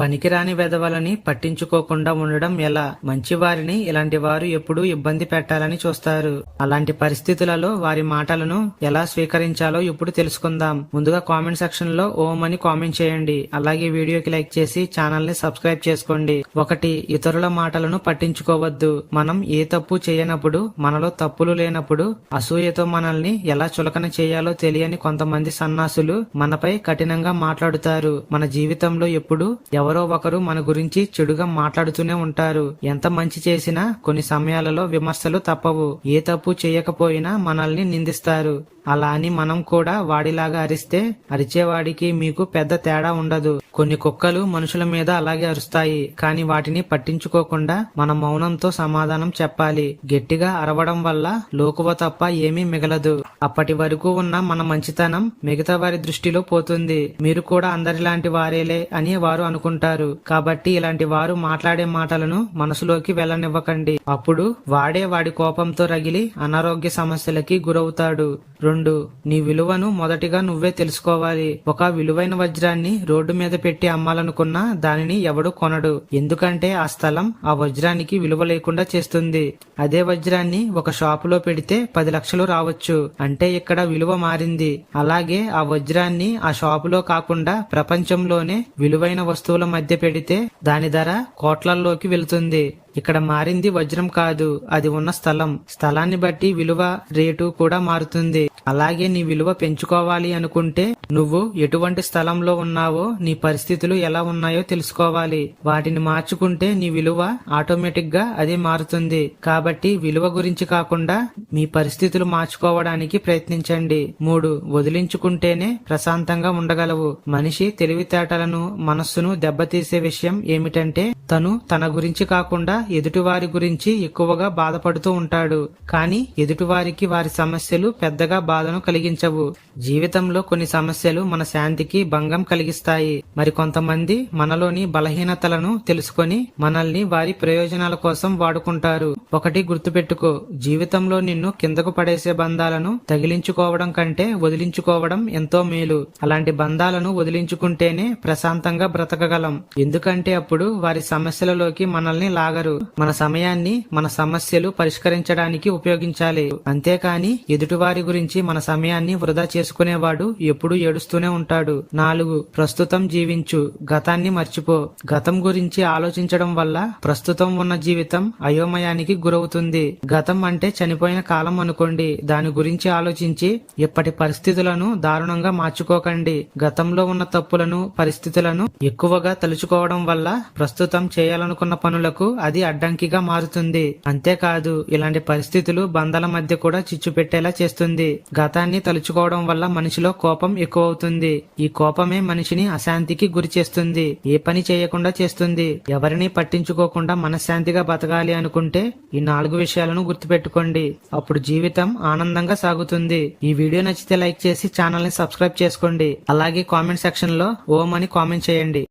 పనికిరాని వెధవలని పట్టించుకోకుండా ఉండడం ఎలా? మంచివారిని ఇలాంటి వారు ఎప్పుడూ ఇబ్బంది పెట్టాలని చూస్తారు. అలాంటి పరిస్థితులలో వారి మాటలను ఎలా స్వీకరించాలో ఇప్పుడు తెలుసుకుందాం. ముందుగా కామెంట్ సెక్షన్లో ఓం అని కామెంట్ చేయండి. అలాగే వీడియోకి లైక్ చేసి ఛానల్ని సబ్స్క్రైబ్ చేసుకోండి. ఒకటి ఇతరుల మాటలను పట్టించుకోవద్దు. మనం ఏ తప్పు చేయనప్పుడు మనలో తప్పులు లేనప్పుడు అసూయతో మనల్ని ఎలా చులకన చేయాలో తెలియని కొంతమంది సన్నాసులు మనపై కఠినంగా మాట్లాడుతారు. మన జీవితంలో ఎప్పుడు ఎవరు ఎవరో ఒకరు మన గురించి చెడుగా మాట్లాడుతూనే ఉంటారు. ఎంత మంచి చేసినా కొన్ని సమయాలలో విమర్శలు తప్పవు. ఏ తప్పు చేయకపోయినా మనల్ని నిందిస్తారు. అలా అని మనం కూడా వాడిలాగా అరిస్తే అరిచేవాడికి మీకు పెద్ద తేడా ఉండదు. కొన్ని కుక్కలు మనుషుల మీద అలాగే అరుస్తాయి. కానీ వాటిని పట్టించుకోకుండా మన మౌనంతో సమాధానం చెప్పాలి. గట్టిగా అరవడం వల్ల లోకువ తప్ప ఏమీ మిగలదు. అప్పటి వరకు ఉన్న మన మంచితనం మిగతా వారి దృష్టిలో పోతుంది. మీరు కూడా అందరిలాంటి వారేలే అని వారు అనుకుంటారు. కాబట్టి ఇలాంటి వారు మాట్లాడే మాటలను మనసులోకి వెళ్ళనివ్వకండి. అప్పుడు వాడే వాడి కోపంతో రగిలి అనారోగ్య సమస్యలకి గురవుతాడు. రెండు నీ విలువను మొదటిగా నువ్వే తెలుసుకోవాలి. ఒక విలువైన వజ్రాన్ని రోడ్డు మీద పెట్టి అమ్మాలనుకున్నా దానిని ఎవడు కొనడు. ఎందుకంటే ఆ స్థలం ఆ వజ్రానికి విలువ లేకుండా చేస్తుంది. అదే వజ్రాన్ని ఒక షాపులో పెడితే పది లక్షలు రావచ్చు. అంటే ఇక్కడ విలువ మారింది. అలాగే ఆ వజ్రాన్ని ఆ షాపులో కాకుండా ప్రపంచంలోనే విలువైన వస్తువుల మధ్య పెడితే దాని ధర కోట్లల్లోకి వెళుతుంది. ఇక్కడ మారింది వజ్రం కాదు అది ఉన్న స్థలం. స్థలాన్ని బట్టి విలువ రేటు కూడా మారుతుంది. అలాగే నీ విలువ పెంచుకోవాలి అనుకుంటే నువ్వు ఎటువంటి స్థలంలో ఉన్నావో నీ పరిస్థితులు ఎలా ఉన్నాయో తెలుసుకోవాలి. వాటిని మార్చుకుంటే నీ విలువ ఆటోమేటిక్గా అదే మారుతుంది. కాబట్టి విలువ గురించి కాకుండా మీ పరిస్థితులు మార్చుకోవడానికి ప్రయత్నించండి. మూడు వదిలించుకుంటేనే ప్రశాంతంగా ఉండగలవు. మనిషి తెలివితేటలను మనస్సును దెబ్బతీసే విషయం ఏమిటంటే తను తన గురించి కాకుండా ఎదుటివారి గురించి ఎక్కువగా బాధపడుతూ ఉంటాడు. కానీ ఎదుటివారికి వారి సమస్యలు పెద్దగా బాధను కలిగించవు. జీవితంలో కొన్ని సమస్యలు మన శాంతికి భంగం కలిగిస్తాయి. మరి కొంతమంది మనలోని బలహీనతలను తెలుసుకొని మనల్ని వారి ప్రయోజనాల కోసం వాడుకుంటారు. ఒకటి గుర్తుపెట్టుకో. జీవితంలో నిన్ను కిందకు పడేసే బంధాలను తగిలించుకోవడం కంటే వదిలించుకోవడం ఎంతో మేలు. అలాంటి బంధాలను వదిలించుకుంటేనే ప్రశాంతంగా బ్రతకగలం. ఎందుకంటే అప్పుడు వారి సమస్యలలోకి మనల్ని లాగరు. మన సమయాన్ని మన సమస్యలు పరిష్కరించడానికి ఉపయోగించాలి. అంతేకాని ఎదుటివారి గురించి మన సమయాన్ని వృధా చేసుకునేవాడు ఎప్పుడూ ఏడుస్తూనే ఉంటాడు. నాలుగు ప్రస్తుతం జీవించు. గతాన్ని మర్చిపో. గతం గురించి ఆలోచించడం వల్ల ప్రస్తుతం ఉన్న జీవితం అయోమయానికి గురవుతుంది. గతం అంటే చనిపోయిన కాలం అనుకోండి. దాని గురించి ఆలోచించి ఇప్పటి పరిస్థితులను దారుణంగా మార్చుకోకండి. గతంలో ఉన్న తప్పులను పరిస్థితులను ఎక్కువగా తలుచుకోవడం వల్ల ప్రస్తుతం చేయాలనుకున్న పనులకు అది అడ్డంకిగా మారుతుంది. అంతేకాదు ఇలాంటి పరిస్థితులు బంధాల మధ్య కూడా చిచ్చు పెట్టేలా చేస్తుంది. గతాన్ని తలుచుకోవడం వల్ల మనిషిలో కోపం ఎక్కువవుతుంది. ఈ కోపమే మనిషిని అశాంతికి గురి చేస్తుంది. ఏ పని చేయకుండా చేస్తుంది. ఎవరిని పట్టించుకోకుండా మనశ్శాంతిగా బతకాలి అనుకుంటే ఈ నాలుగు విషయాలను గుర్తుపెట్టుకోండి. అప్పుడు జీవితం ఆనందంగా సాగుతుంది. ఈ వీడియో నచ్చితే లైక్ చేసి ఛానల్ని సబ్స్క్రైబ్ చేసుకోండి. అలాగే కామెంట్ సెక్షన్లో ఓం అని కామెంట్ చేయండి.